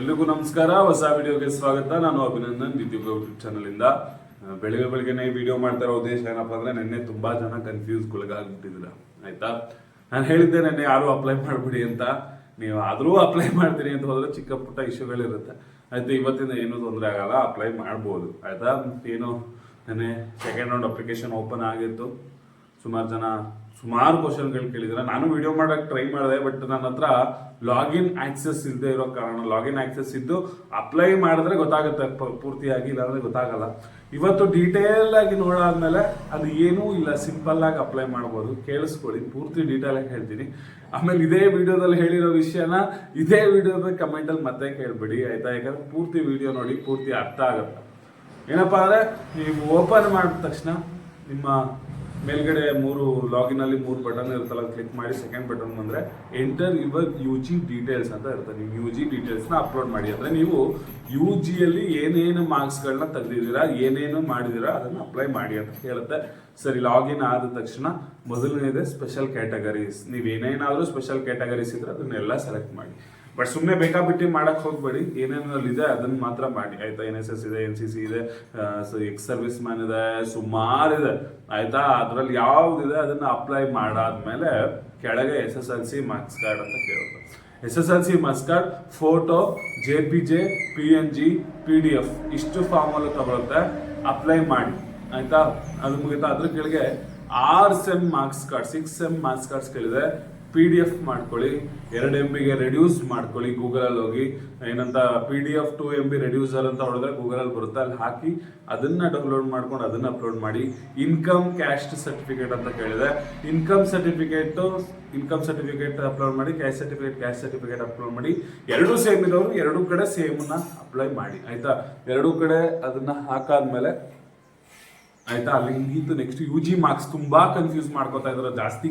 ಎಲ್ರಿಗೂ ನಮಸ್ಕಾರ. ಹೊಸ ವಿಡಿಯೋಗೆ ಸ್ವಾಗತ. ನಾನು ಅಭಿನಂದನ್. ವಿದ್ಯುತ್ ಯೂಟ್ಯೂಬ್ ಚಾನಲ್ ಇಂದ. ಬೆಳಿಗ್ಗೆ ಬೆಳಿಗ್ಗೆನೆ ವಿಡಿಯೋ ಮಾಡ್ತಾ ಇರೋ ಉದ್ದೇಶ ಏನಪ್ಪ ಅಂದ್ರೆ ನಿನ್ನೆ ತುಂಬಾ ಜನ ಕನ್ಫ್ಯೂಸ್ ಒಳಗಾಗ್ಬಿಟ್ಟಿದ್ರ ಆಯ್ತಾ? ನಾನು ಹೇಳಿದ್ದೆ ನೆನ್ನೆ ಯಾರು ಅಪ್ಲೈ ಮಾಡ್ಬಿಡಿ ಅಂತ. ನೀವು ಆದರೂ ಅಪ್ಲೈ ಮಾಡ್ತೀನಿ ಅಂತ ಹೋದ್ರೆ ಚಿಕ್ಕ ಪುಟ್ಟ ಇಶ್ಯೂಗಳಿರುತ್ತೆ ಆಯ್ತು? ಇವತ್ತಿಂದ ಏನೂ ತೊಂದರೆ ಆಗಲ್ಲ. ಅಪ್ಲೈ ಮಾಡ್ಬೋದು. ಆಯ್ತಾ? ಏನು? ನೆನ್ನೆ ಸೆಕೆಂಡ್ ರೌಂಡ್ ಅಪ್ಲಿಕೇಶನ್ ಓಪನ್ ಆಗಿತ್ತು. ಸುಮಾರು ಜನ ಸುಮಾರು ಕ್ವಶನ್ಗಳು ಕೇಳಿದ್ರೆ ನಾನು ವಿಡಿಯೋ ಮಾಡಕ್ ಟ್ರೈ ಮಾಡಿದೆ ಬಟ್ ನನ್ನ ಹತ್ರ ಲಾಗಿನ್ ಆಕ್ಸೆಸ್ ಇಲ್ಲದೆ ಇರೋ ಕಾರಣ ಲಾಗಿನ್ ಆಕ್ಸೆಸ್ ಇದ್ದು ಅಪ್ಲೈ ಮಾಡಿದ್ರೆ ಗೊತ್ತಾಗುತ್ತೆ ಪೂರ್ತಿಯಾಗಿ ಇಲ್ಲಾಂದ್ರೆ ಗೊತ್ತಾಗಲ್ಲ. ಇವತ್ತು ಡೀಟೇಲ್ ಆಗಿ ನೋಡಾದ್ಮೇಲೆ ಅದು ಏನೂ ಇಲ್ಲ. ಸಿಂಪಲ್ ಆಗಿ ಅಪ್ಲೈ ಮಾಡ್ಬೋದು. ಕೇಳಿಸ್ಕೊಳ್ಳಿ. ಪೂರ್ತಿ ಡೀಟೇಲ್ ಆಗಿ ಹೇಳ್ತೀನಿ. ಆಮೇಲೆ ಇದೇ ವಿಡಿಯೋದಲ್ಲಿ ಹೇಳಿರೋ ವಿಷಯನ ಇದೇ ವಿಡಿಯೋದ ಕಮೆಂಟಲ್ಲಿ ಮತ್ತೆ ಕೇಳ್ಬಿಡಿ. ಆಯ್ತಾ? ಯಾಕಂದ್ರೆ ಪೂರ್ತಿ ವಿಡಿಯೋ ನೋಡಿ, ಪೂರ್ತಿ ಅರ್ಥ ಆಗುತ್ತೆ. ಏನಪ್ಪಾ ಅಂದ್ರೆ, ನೀವು ಓಪನ್ ಮಾಡಿದ ತಕ್ಷಣ ನಿಮ್ಮ ಮೇಲ್ಗಡೆ ಮೂರು ಲಾಗಿನ್ ಅಲ್ಲಿ ಮೂರು ಬಟನ್ ಇರುತ್ತಲ್ಲ ಕ್ಲಿಕ್ ಮಾಡಿ ಸೆಕೆಂಡ್ ಬಟನ್ ಬಂದ್ರೆ enter your U G details ಅಂತ ಇರುತ್ತೆ. ನೀವು ಯು ಜಿ ನ ಅಪ್ಲೋಡ್ ಮಾಡಿ. ಅಂದ್ರೆ ನೀವು ಯು ಜಿಯಲ್ಲಿ ಏನೇನು ಮಾರ್ಕ್ಸ್ ಗಳನ್ನ ತೆಗೆದಿದ್ದೀರಾ, ಏನೇನು ಮಾಡಿದೀರಾ ಅದನ್ನ ಅಪ್ಲೈ ಮಾಡಿ ಅಂತ ಹೇಳುತ್ತೆ. ಸರಿ ಲಾಗಿನ್ ಆದ ತಕ್ಷಣ ಮೊದಲನೇದೇ ಸ್ಪೆಷಲ್ ಕ್ಯಾಟಗರೀಸ್ ನೀವು ಏನೇನಾದ್ರೂ ಸ್ಪೆಷಲ್ ಕ್ಯಾಟಗರೀಸ್ ಇದ್ರೆ ಅದನ್ನೆಲ್ಲ ಸೆಲೆಕ್ಟ್ ಮಾಡಿ. ಬಟ್ ಸುಮ್ಮನೆ ಬೇಕಾಬಿಟ್ಟು ಮಾಡಕ್ ಹೋಗ್ಬೇಡಿ. ಏನೇನಲ್ಲಿ ಇದೆ ಅದನ್ನ ಮಾತ್ರ ಮಾಡಿ. ಆಯ್ತಾ? ಎನ್ ಎಸ್ ಎಸ್ ಇದೆ ಎನ್ ಸಿ ಸಿ ಇದೆ ಎಕ್ಸ್ ಸರ್ವಿಸ್ ಮ್ಯಾನ್ ಇದೆ, ಸುಮಾರು ಇದೆ. ಆಯ್ತಾ? ಅದ್ರಲ್ಲಿ ಯಾವ್ದಿದೆ ಅದನ್ನ ಅಪ್ಲೈ ಮಾಡಾದ್ಮೇಲೆ ಕೆಳಗೆ S S L C marks card ಅಂತ ಕೇಳುತ್ತೆ S S L C marks card photo J P J P N G P D F ಇಷ್ಟು ಫಾರ್ಮಲ್ಲಿ ತಗೊಳುತ್ತೆ. ಅಪ್ಲೈ ಮಾಡಿ. ಆಯ್ತಾ? ಅದು ಮುಗಿತಾ? ಅದ್ರ ಕೆಳಗೆ R sem marks card six sem marks cards ಕೇಳಿದೆ. ಪಿ ಡಿ ಎಫ್ ಮಾಡ್ಕೊಳ್ಳಿ, ಎರಡು ಎಂ ಬಿಗೆ ರೆಡ್ಯೂಸ್ ಮಾಡ್ಕೊಳ್ಳಿ ಗೂಗಲಲ್ಲಿ ಹೋಗಿ. ಏನಂತ P D F to M B reducer ಅಂತ ಹೊಡೆದ್ರೆ ಗೂಗಲಲ್ಲಿ ಬರುತ್ತೆ, ಅಲ್ಲಿ ಹಾಕಿ ಅದನ್ನ ಡೌನ್ಲೋಡ್ ಮಾಡ್ಕೊಂಡು ಅದನ್ನ ಅಪ್ಲೋಡ್ ಮಾಡಿ. ಇನ್ಕಮ್ ಕ್ಯಾಸ್ಟ್ ಸರ್ಟಿಫಿಕೇಟ್ ಅಂತ ಕೇಳಿದೆ. Income certificate income certificate upload ಮಾಡಿ cash certificate cash certificate upload ಮಾಡಿ. ಎರಡೂ ಸೇಮ್ ಇರೋರು, ಎರಡೂ ಕಡೆ ಸೇಮನ್ನ ಅಪ್ಲೈ ಮಾಡಿ. ಆಯಿತಾ? ಎರಡೂ ಕಡೆ ಅದನ್ನ ಹಾಕಾದ್ಮೇಲೆ, ಆಯ್ತಾ? ಅಲ್ಲಿ ನೆಕ್ಸ್ಟ್ ಯು ಜಿ ಮಾರ್ಕ್ಸ್ ತುಂಬಾ ಕನ್ಫ್ಯೂಸ್ ಮಾಡ್ಕೋತಾ ಇದ್ದಾರೆ ಜಾಸ್ತಿ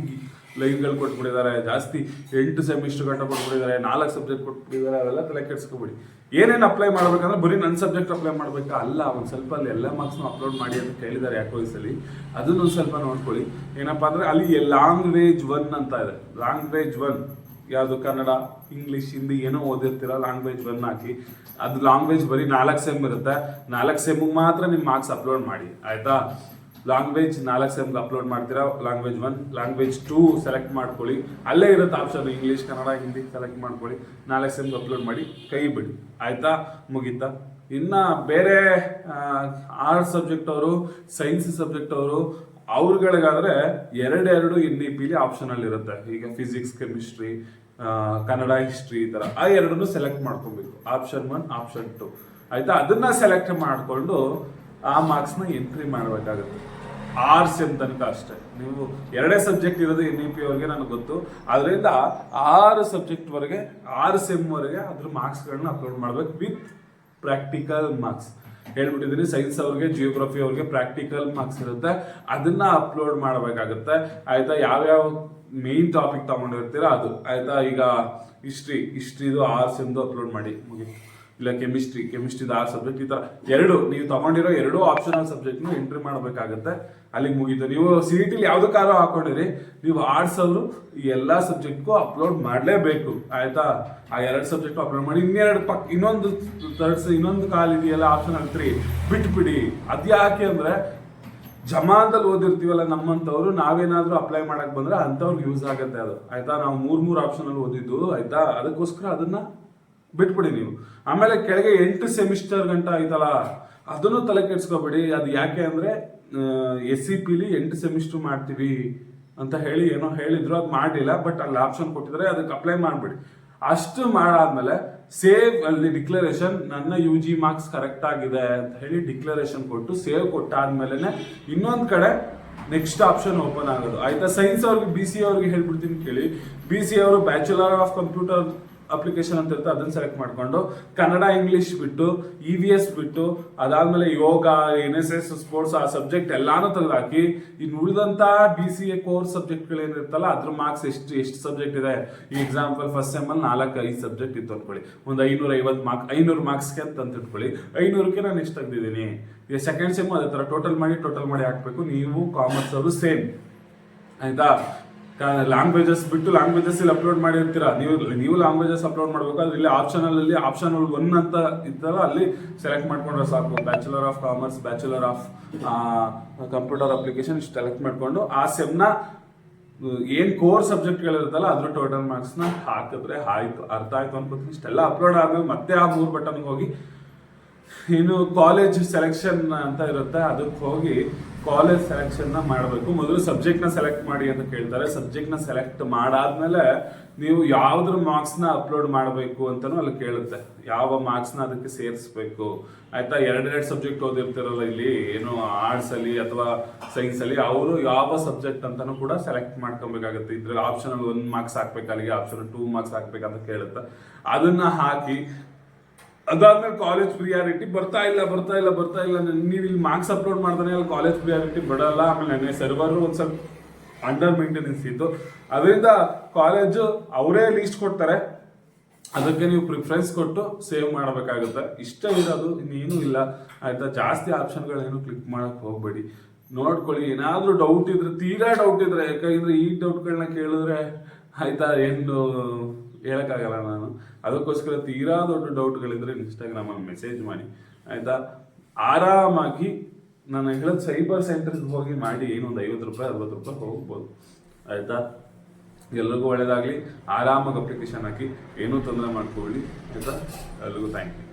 ಲೈನ್ಗಳು ಕೊಟ್ಬಿಟ್ಟಿದ್ದಾರೆ, ಜಾಸ್ತಿ ಎಂಟು ಸೆಮಿಸ್ಟರ್ ಗಂಟೆ ಕೊಟ್ಬಿಟ್ಟಿದ್ದಾರೆ, ನಾಲ್ಕು ಸಬ್ಜೆಕ್ಟ್ ಕೊಟ್ಬಿಟ್ಟಿದ್ದಾರೆ, ಅವೆಲ್ಲ ತಲೆ ಕೆಡ್ಸ್ಕೊಬಿಡಿ. ಏನೇನು ಅಪ್ಲೈ ಮಾಡ್ಬೇಕಂದ್ರೆ ಬರೀ ನನ್ನ ಸಬ್ಜೆಕ್ಟ್ ಅಪ್ಲೈ ಮಾಡಬೇಕಾ? ಅಲ್ಲ, ಒಂದು ಸ್ವಲ್ಪ ಅಲ್ಲಿ ಎಲ್ಲ ಮಾರ್ಕ್ಸ್ನು ಅಪ್ಲೋಡ್ ಮಾಡಿ ಅಂತ ಕೇಳಿದ್ದಾರೆ ಯಾಕೋ ವಯಸ್ಸಲ್ಲಿ ಸಲಿ. ಅದನ್ನು ಸ್ವಲ್ಪ ನೋಡ್ಕೊಳ್ಳಿ. ಏನಪ್ಪ ಅಂದರೆ ಅಲ್ಲಿ ಲ್ಯಾಂಗ್ವೇಜ್ ಒನ್ ಅಂತ ಇದೆ. ಲ್ಯಾಂಗ್ವೇಜ್ ಒನ್ ಯಾವುದು? ಕನ್ನಡ ಇಂಗ್ಲಿಷ್ ಹಿಂದಿ ಏನೋ ಓದಿರ್ತೀರ ಲ್ಯಾಂಗ್ವೇಜ್ ಒನ್ ಹಾಕಿ. ಅದು ಲ್ಯಾಂಗ್ವೇಜ್ ಬರೀ ನಾಲ್ಕು ಸೆಮ್ ಇರುತ್ತೆ. ನಾಲ್ಕು ಸೆಮ್ಮಿಗೆ ಮಾತ್ರ ನಿಮ್ಮ ಮಾರ್ಕ್ಸ್ ಅಪ್ಲೋಡ್ ಮಾಡಿ. ಆಯ್ತಾ? ಲ್ಯಾಂಗ್ವೇಜ್ ನಾಲ್ಕು ಸೆಮ್ಗೆ ಅಪ್ಲೋಡ್ ಮಾಡ್ತೀರಾ? Language one language two select ಮಾಡ್ಕೊಳ್ಳಿ. ಅಲ್ಲೇ ಇರುತ್ತೆ option English Kannada Hindi select ಮಾಡ್ಕೊಳ್ಳಿ. ನಾಲ್ಕು ಸೆಮ್ಗೆ ಅಪ್ಲೋಡ್ ಮಾಡಿ ಕೈ ಬಿಡಿ. ಆಯ್ತಾ? ಮುಗೀತಾ? ಇನ್ನ ಬೇರೆ ಆರ್ಟ್ಸ್ ಸಬ್ಜೆಕ್ಟ್ ಅವರು ಸೈನ್ಸ್ ಸಬ್ಜೆಕ್ಟ್ ಅವರು, ಅವ್ರಗಳಿಗಾದ್ರೆ ಎರಡೆರಡು ಎನ್ ಇ ಪಿಲಿ ಆಪ್ಷನಲ್ ಇರುತ್ತೆ. ಈಗ ಫಿಸಿಕ್ಸ್ ಕೆಮಿಸ್ಟ್ರಿ ಕನ್ನಡ ಹಿಸ್ಟ್ರಿ ಈ ಥರ ಆ ಎರಡನ್ನು ಸೆಲೆಕ್ಟ್ ಮಾಡ್ಕೊಬೇಕು. ಆಪ್ಷನ್ ಒನ್ ಆಪ್ಷನ್ ಟು ಆಯ್ತಾ? ಅದನ್ನ ಸೆಲೆಕ್ಟ್ ಮಾಡಿಕೊಂಡು ಆ ಮಾರ್ಕ್ಸ್ನ ಎಂಟ್ರಿ ಮಾಡಬೇಕಾಗುತ್ತೆ. ಆರ್ ಸೆಮ್ ತನಕ ಅಷ್ಟೇ. ನೀವು ಎರಡೇ ಸಬ್ಜೆಕ್ಟ್ ಇರೋದು ಎನ್ ಇ ಪಿ ಅವ್ರಿಗೆ ನನಗೆ ಗೊತ್ತು. ಅದರಿಂದ ಆರು ಸಬ್ಜೆಕ್ಟ್ವರೆಗೆ ಆರು ಸೆಮ್ ವರೆಗೆ ಅದ್ರ ಮಾರ್ಕ್ಸ್ಗಳನ್ನ ಅಪ್ಲೋಡ್ ಮಾಡ್ಬೇಕು ವಿತ್ ಪ್ರಾಕ್ಟಿಕಲ್ ಮಾರ್ಕ್ಸ್ ಹೇಳ್ಬಿಟ್ಟಿದ್ದೀನಿ ಸೈನ್ಸ್ ಅವ್ರಿಗೆ ಜಿಯೋಗ್ರಫಿ ಅವ್ರಿಗೆ ಪ್ರಾಕ್ಟಿಕಲ್ ಮಾರ್ಕ್ಸ್ ಇರುತ್ತೆ. ಅದನ್ನ ಅಪ್ಲೋಡ್ ಮಾಡಬೇಕಾಗುತ್ತೆ. ಆಯ್ತಾ, ಯಾವ್ಯಾವ ಮೇನ್ ಟಾಪಿಕ್ ತಗೊಂಡಿರ್ತೀರ ಅದು. ಆಯ್ತಾ, ಈಗ ಹಿಸ್ಟ್ರಿ ಹಿಸ್ಟ್ರಿದು ಆರ್ ಸೆಮ್ದು ಅಪ್ಲೋಡ್ ಮಾಡಿ ಮುಗೀತು. ಇಲ್ಲ ಕೆಮಿಸ್ಟ್ರಿ ಕೆಮಿಸ್ಟ್ರಿದ ಆ ಸಬ್ಜೆಕ್ಟ್ ಈ ಥರ ಎರಡು, ನೀವು ತಗೊಂಡಿರೋ ಎರಡು ಆಪ್ಷನಲ್ ಸಬ್ಜೆಕ್ಟ್ನು ಎಂಟ್ರಿ ಮಾಡಬೇಕಾಗತ್ತೆ. ಅಲ್ಲಿಗೆ ಮುಗೀತು. ನೀವು ಸಿ ಇ ಟಿಲಿ ಯಾವುದಕ್ಕಾದ್ರೂ ಹಾಕೊಂಡಿರಿ, ನೀವು ಆರ್ಟ್ಸ್ ಈ ಎಲ್ಲಾ ಸಬ್ಜೆಕ್ಟ್ಗೂ ಅಪ್ಲೋಡ್ ಮಾಡಲೇಬೇಕು. ಆಯ್ತಾ? ಆ ಎರಡು ಸಬ್ಜೆಕ್ಟು ಅಪ್ಲೋಡ್ ಮಾಡಿ, ಇನ್ನೆರಡು ಪಕ್, ಇನ್ನೊಂದು ತರ್ಸ್ ಇನ್ನೊಂದು ಕಾಲ್ ಇದೆಯಲ್ಲ ಆಪ್ಷನಲ್ ಬಿಡಿ ಬಿಟ್ಬಿಡಿ. ಅದ್ಯಾಕೆ ಅಂದ್ರೆ ಜಮಾದಲ್ಲಿ ಓದಿರ್ತೀವಲ್ಲ ನಮ್ಮಂತವ್ರು ನಾವೇನಾದರೂ ಅಪ್ಲೈ ಮಾಡಕ್ ಬಂದ್ರೆ ಅಂತವ್ರಿಗೆ ಯೂಸ್ ಆಗುತ್ತೆ ಅದು. ಆಯ್ತಾ? ನಾವು ಮೂರು ಮೂರು ಆಪ್ಷನಲ್ಲಿ ಓದಿದ್ದು, ಆಯ್ತಾ? ಅದಕ್ಕೋಸ್ಕರ ಅದನ್ನ ಬಿಟ್ಬಿಡಿ ನೀವು. ಆಮೇಲೆ ಕೆಳಗೆ ಎಂಟು ಸೆಮಿಸ್ಟರ್ ಗಂಟ ಐತಲ್ಲ, ಅದನ್ನು ತಲೆ ಕೆಡ್ಸ್ಕೊಬೇಡಿ. ಅದು ಯಾಕೆ ಅಂದ್ರೆ ಎಸ್ ಸಿ ಪಿಲಿ ಎಂಟು ಸೆಮಿಸ್ಟರ್ ಮಾಡ್ತೀವಿ ಅಂತ ಹೇಳಿ ಏನೋ ಹೇಳಿದ್ರು, ಅದು ಮಾಡಿಲ್ಲ, ಬಟ್ ಅಲ್ಲಿ ಆಪ್ಷನ್ ಕೊಟ್ಟಿದ್ರೆ ಅದಕ್ಕೆ ಅಪ್ಲೈ ಮಾಡ್ಬಿಡಿ. ಅಷ್ಟು ಮಾಡಾದ್ಮೇಲೆ ಸೇವ್ ಅಲ್ಲಿ ಡಿಕ್ಲರೇಷನ್ ನನ್ನ ಯು ಜಿ ಮಾರ್ಕ್ಸ್ ಕರೆಕ್ಟ್ ಆಗಿದೆ ಅಂತ ಹೇಳಿ ಡಿಕ್ಲರೇಷನ್ ಕೊಟ್ಟು ಸೇವ್ ಕೊಟ್ಟಾದ್ಮೇಲೆ ಇನ್ನೊಂದು ಕಡೆ ನೆಕ್ಸ್ಟ್ ಆಪ್ಷನ್ ಓಪನ್ ಆಗೋದು. ಆಯ್ತಾ? ಸೈನ್ಸ್ ಅವ್ರಿಗೆ, ಬಿ ಸಿ ಅವ್ರಿಗೆ ಹೇಳ್ಬಿಡ್ತೀನಿ ಕೇಳಿ. ಬಿ ಸಿ ಅವರು ಬ್ಯಾಚುಲರ್ ಆಫ್ ಕಂಪ್ಯೂಟರ್ ಅಪ್ಲಿಕೇಶನ್ ಅಂತ ಇರುತ್ತೆ, ಅದನ್ನ ಸೆಲೆಕ್ಟ್ ಮಾಡ್ಕೊಂಡು ಕನ್ನಡ ಇಂಗ್ಲಿಷ್ ಬಿಟ್ಟು ಇ ವಿ ಎಸ್ ಬಿಟ್ಟು, ಅದಾದ್ಮೇಲೆ yoga N S S sports ಆ ಸಬ್ಜೆಕ್ಟ್ ಎಲ್ಲಾನು ತೆಗೆದಾಕಿ ಇನ್ನು ಉಳಿದಂತ B C A course subject ಏನಿರುತ್ತಲ್ಲ ಅದ್ರ ಮಾರ್ಕ್ಸ್ ಎಷ್ಟು ಎಷ್ಟು ಸಬ್ಜೆಕ್ಟ್ ಇದೆ? ಈ ಎಕ್ಸಾಂಪಲ್ ಫಸ್ಟ್ ಸೆಮ್ ಅಲ್ಲಿ ನಾಲ್ಕು, ಐದು ಸಬ್ಜೆಕ್ಟ್ ಇತ್ತು ಅನ್ಕೊಳ್ಳಿ. ಒಂದು ಐನೂರ ಐವತ್ತು ಮಾರ್ಕ್ ಐನೂರು ಮಾರ್ಕ್ಸ್ಗೆ ಅಂತ ಇಟ್ಕೊಳ್ಳಿ ಐನೂರಕ್ಕೆ ನಾನು ಎಷ್ಟು ತೆಗ್ದಿದ್ದೀನಿ? ಈಗ ಸೆಕೆಂಡ್ ಸೆಮ್ ಅದೇ ತರ ಟೋಟಲ್ ಮಾಡಿ ಟೋಟಲ್ ಮಾಡಿ ಹಾಕ್ಬೇಕು, ನೀವು ಕಾಮರ್ಸ್ ಅವರು ಸೇಮ್ ಆಯ್ತಾ? ಲ್ಯಾಂಗ್ವೇಜಸ್ ಬಿಟ್ಟು ಲ್ಯಾಂಗ್ವೇಜಸ್ ಇಲ್ಲಿ ಅಪ್ಲೋಡ್ ಮಾಡಿರ್ತೀರಾ? ನೀವು ನೀವು ಲ್ಯಾಂಗ್ವೇಜಸ್ ಅಪ್ಲೋಡ್ ಮಾಡಬೇಕಾದ್ರೆ ಇಲ್ಲಿ ಅಲ್ಲಿ ಆಪ್ಷನ್ ಒನ್ ಅಂತ ಇತ್ತಲ್ಲ, ಅಲ್ಲಿ ಸೆಲೆಕ್ಟ್ ಮಾಡ್ಕೊಂಡ್ರೆ ಸಾಕು. Bachelor of commerce bachelor of computer application select ಮಾಡ್ಕೊಂಡು ಆ ಸೆಮ್ನ ಏನ್ ಕೋರ್ ಸಬ್ಜೆಕ್ಟ್ಗಳಿರುತ್ತಲ್ಲ ಅದ್ರ ಟೋಟಲ್ ಮಾರ್ಕ್ಸ್ನ ಹಾಕಿದ್ರೆ ಆಯ್ತು, ಅರ್ಥ ಆಯ್ತು ಅನ್ಕೋತೀನಿ. ಇಷ್ಟೆಲ್ಲ ಅಪ್ಲೋಡ್ ಆದ್ಮೇಲೆ ಮತ್ತೆ ಆ ಮೂರು ಬಟನ್ಗೆ ಹೋಗಿ ಇನ್ನು ಕಾಲೇಜ್ ಸೆಲೆಕ್ಷನ್ ಅಂತ ಇರುತ್ತೆ, ಅದಕ್ಕೆ ಹೋಗಿ ಕಾಲೇಜ್ ಸೆಲೆಕ್ಷನ್ನ ಮಾಡಬೇಕು. ಮೊದಲು ಸಬ್ಜೆಕ್ಟ್ನ ಸೆಲೆಕ್ಟ್ ಮಾಡಿ ಅಂತ ಕೇಳ್ತಾರೆ. ಸಬ್ಜೆಕ್ಟ್ನ ಸೆಲೆಕ್ಟ್ ಮಾಡಾದ್ಮೇಲೆ ನೀವು ಯಾವ್ದ್ರ ಮಾರ್ಕ್ಸ್ನ ಅಪ್ಲೋಡ್ ಮಾಡಬೇಕು ಅಂತಾನು ಅಲ್ಲಿ ಕೇಳುತ್ತೆ. ಯಾವ ಮಾರ್ಕ್ಸ್ನ ಅದಕ್ಕೆ ಸೇರಿಸ್ಬೇಕು. ಆಯ್ತಾ? ಎರಡೆರಡು ಸಬ್ಜೆಕ್ಟ್ ಓದಿರ್ತಿರಲ್ಲ ಇಲ್ಲಿ, ಏನು ಆರ್ಟ್ಸ್ ಅಲ್ಲಿ ಅಥವಾ ಸೈನ್ಸ್ ಅಲ್ಲಿ, ಅವರು ಯಾವ ಸಬ್ಜೆಕ್ಟ್ ಅಂತಾನು ಕೂಡ ಸೆಲೆಕ್ಟ್ ಮಾಡ್ಕೊಬೇಕಾಗುತ್ತೆ. ಇದ್ರಲ್ಲಿ ಆಪ್ಷನ್ ಒಂದು ಮಾರ್ಕ್ಸ್ ಹಾಕ್ಬೇಕು, ಅಲ್ಲಿಗೆ ಆಪ್ಷನ್ ಟೂ ಮಾರ್ಕ್ಸ್ ಹಾಕ್ಬೇಕಂತ ಕೇಳುತ್ತೆ. ಅದನ್ನ ಹಾಕಿ ಅದಾದ್ಮೇಲೆ ಕಾಲೇಜ್ ಪ್ರಿಯಾರಿಟಿ ಬರ್ತಾ ಇಲ್ಲ ಬರ್ತಾ ಇಲ್ಲ ಬರ್ತಾ ಇಲ್ಲ ನೀವು ಇಲ್ಲಿ ಮಾರ್ಕ್ಸ್ ಅಪ್ಲೋಡ್ ಮಾಡ್ತಾನೆ ಅಲ್ಲಿ ಕಾಲೇಜ್ ಪ್ರಿಯಾರಿಟಿ ಬಿಡಲ್ಲ ಆಮೇಲೆ ನನಗೆ ಸರ್ವರ್ ಒಂದು ಸ್ವಲ್ಪ ಅಂಡರ್ ಮೇಂಟೆನೆನ್ಸ್ ಇತ್ತು. ಅದರಿಂದ ಕಾಲೇಜು ಅವರೇ ಲೀಸ್ಟ್ ಕೊಡ್ತಾರೆ. ಅದಕ್ಕೆ ನೀವು ಪ್ರಿಫರೆನ್ಸ್ ಕೊಟ್ಟು ಸೇವ್ ಮಾಡಬೇಕಾಗುತ್ತೆ. ಇಷ್ಟ ಇರೋದು ಇನ್ನೇನು ಇಲ್ಲ. ಆಯಿತಾ? ಜಾಸ್ತಿ ಆಪ್ಷನ್ಗಳೇನು ಕ್ಲಿಕ್ ಮಾಡಕ್ ಹೋಗಬೇಡಿ. ನೋಡ್ಕೊಳ್ಳಿ. ಏನಾದರೂ ಡೌಟ್ ಇದ್ರೆ, ತೀರಾ ಡೌಟ್ ಇದ್ರೆ, ಯಾಕಂದ್ರೆ ಈ ಡೌಟ್ಗಳನ್ನ ಕೇಳಿದ್ರೆ ಆಯ್ತಾ, ಏನು? ಹೇಳಕ್ಕಾಗಲ್ಲ ನಾನು. ಅದಕ್ಕೋಸ್ಕರ ತೀರಾ ದೊಡ್ಡ ಡೌಟ್ಗಳಿದ್ದರೆ ಇನ್ಸ್ಟಾಗ್ರಾಮಲ್ಲಿ ಮೆಸೇಜ್ ಮಾಡಿ. ಆಯಿತಾ? ಆರಾಮಾಗಿ ನಾನು ಹೇಳೋದು ಸೈಬರ್ ಸೆಂಟರ್ಗೆ ಹೋಗಿ ಮಾಡಿ. ಏನು ಒಂದು ಐವತ್ತು ರೂಪಾಯಿ, ಅರವತ್ತು ರೂಪಾಯಿ ಹೋಗ್ಬೋದು. ಆಯಿತಾ? ಎಲ್ರಿಗೂ ಒಳ್ಳೇದಾಗಲಿ. ಆರಾಮಾಗಿ ಅಪ್ಲಿಕೇಶನ್ ಹಾಕಿ. ಏನೂ ತೊಂದರೆ ಮಾಡ್ಕೊಳ್ಳಿ ಆಯಿತಾ? ಎಲ್ರಿಗೂ ಥ್ಯಾಂಕ್ ಯು